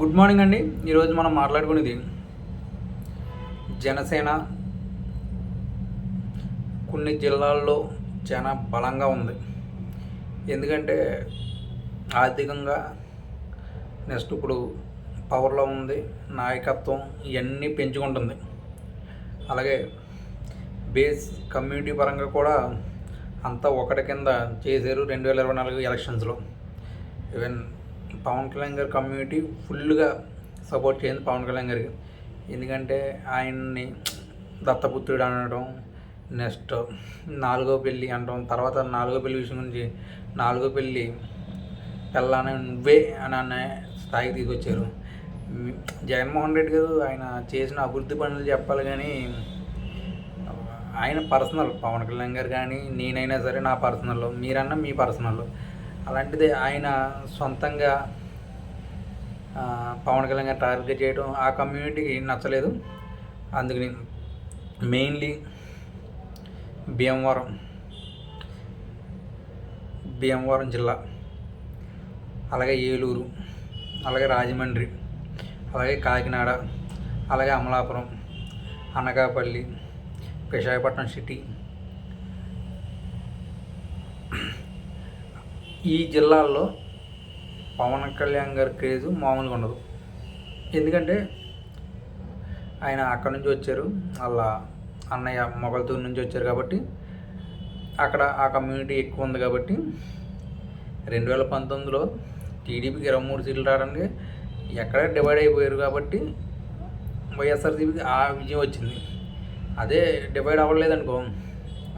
Good morning అండి. ఈరోజు మనం మాట్లాడుకునేది జనసేన కొన్ని జిల్లాల్లో చాలా బలంగా ఉంది. ఎందుకంటే ఆర్థికంగా నెక్స్ట్ ఇప్పుడు పవర్లో ఉంది నాయకత్వం ఇవన్నీ పెంచుకుంటుంది. అలాగే బేస్ కమ్యూనిటీ పరంగా కూడా అంతా ఒకటి కింద చేశారు రెండు వేల ఇరవై నాలుగు ఎలక్షన్స్లో. ఈవెన్ పవన్ కళ్యాణ్ గారి కమ్యూనిటీ ఫుల్గా సపోర్ట్ చేయండి పవన్ కళ్యాణ్ గారికి. ఎందుకంటే ఆయన్ని దత్తపుత్రుడు అనడం నెక్స్ట్ నాలుగో పెళ్ళి అనడం తర్వాత నాలుగో పెళ్ళి విషయం గురించి నాలుగో పెళ్ళి పెళ్ళానే నువ్వే అని అనే స్థాయికి తీసుకొచ్చారు. జగన్మోహన్ రెడ్డి గారు ఆయన చేసిన అభివృద్ధి పనులు చెప్పాలి కానీ ఆయన పర్సనల్ పవన్ కళ్యాణ్ గారు కానీ నేనైనా సరే నా పర్సనల్ మీరన్నా మీ పర్సనల్ అలాంటిది ఆయన సొంతంగా పవన్ కళ్యాణ్ గారు టార్గెట్ చేయడం ఆ కమ్యూనిటీకి నచ్చలేదు. అందుకని మెయిన్లీ భీమవరం భీమవరం జిల్లా అలాగే ఏలూరు అలాగే రాజమండ్రి అలాగే కాకినాడ అలాగే అమలాపురం అనకాపల్లి విశాఖపట్నం సిటీ ఈ జిల్లాల్లో పవన్ కళ్యాణ్ గారి క్రేజు మామూలుగా ఉండదు. ఎందుకంటే ఆయన అక్కడి నుంచి వచ్చారు. వాళ్ళ అన్నయ్య మొగల్తూరు నుంచి వచ్చారు కాబట్టి అక్కడ ఆ కమ్యూనిటీ ఎక్కువ ఉంది కాబట్టి రెండు వేల పంతొమ్మిదిలో టీడీపీకి ఇరవై మూడు సీట్లు రావడానికి ఎక్కడ డివైడ్ అయిపోయారు కాబట్టి వైఎస్ఆర్సీపీకి ఆ విజయం వచ్చింది. అదే డివైడ్ అవ్వలేదనుకో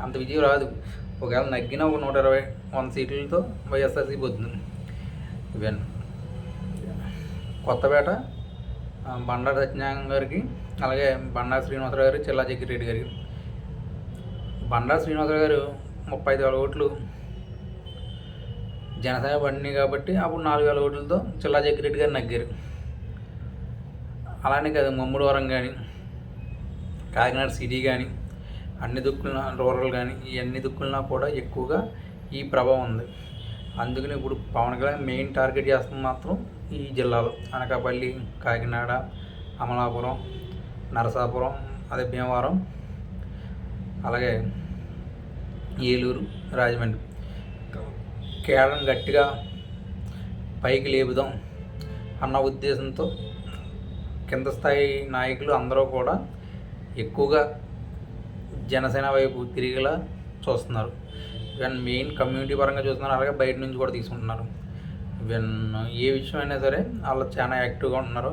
అంత విజయం రాదు. ఒకవేళ నగ్గిన ఒక నూట ఇరవై వంద సీట్లతో వైఎస్ఆర్సీ వస్తుంది ఈవెన్ కొత్తపేట బండారు సత్యనారాయణ గారికి అలాగే బండారు శ్రీనివాసరావు గారు చిల్లా జగ్గిరెడ్డి గారికి. బండారు శ్రీనివాసరావు గారు ముప్పై ఐదు వేల ఓట్లు జనసేన పడినాయి కాబట్టి అప్పుడు నాలుగు వేల ఓట్లతో చిల్లా జగ్గిరెడ్డి గారు నగ్గారు. అలానే కదా మమ్ముడవరం కానీ కాకినాడ సిటీ కానీ అన్ని దుక్కుల రూరల్ కానీ ఈ అన్ని దుక్కులన కూడా ఎక్కువగా ఈ ప్రభావం ఉంది. అందుకని ఇప్పుడు పవన్ కళ్యాణ్ మెయిన్ టార్గెట్ చేస్తుంది మాత్రం ఈ జిల్లాలో. అనకాపల్లి కాకినాడ అమలాపురం నరసాపురం అదే భీమవరం అలాగే ఏలూరు రాజమండ్రి. కేరళం గట్టిగా పైకి లేపుదాం అన్న ఉద్దేశంతో కింద స్థాయి నాయకులు అందరూ కూడా ఎక్కువగా జనసేన వైపు తిరిగేలా చూస్తున్నారు. ఈవెన్ మెయిన్ కమ్యూనిటీ పరంగా చూస్తున్నారు. అలాగే బయట నుంచి కూడా తీసుకుంటున్నారు. ఈవెన్ ఏ విషయం అయినా సరే వాళ్ళు చాలా యాక్టివ్గా ఉంటున్నారు.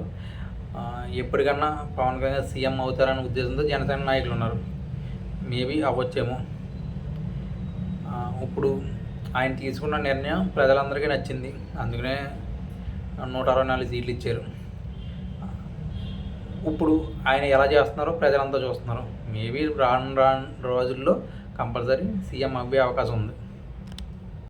ఎప్పటికన్నా పవన్ కళ్యాణ్ సీఎం అవుతారనే ఉద్దేశంతో జనసేన నాయకులు ఉన్నారు. మేబీ అవ్వచ్చేమో. ఇప్పుడు ఆయన తీసుకున్న నిర్ణయం ప్రజలందరికీ నచ్చింది. అందుకనే నూట అరవై నాలుగు సీట్లు ఇచ్చారు. ఇప్పుడు ఆయన ఎలా చేస్తున్నారో ప్రజలంతా చూస్తున్నారు. మేబీ రాను రాను రోజుల్లో కంపల్సరీ సీఎం అవ్వే అవకాశం ఉంది.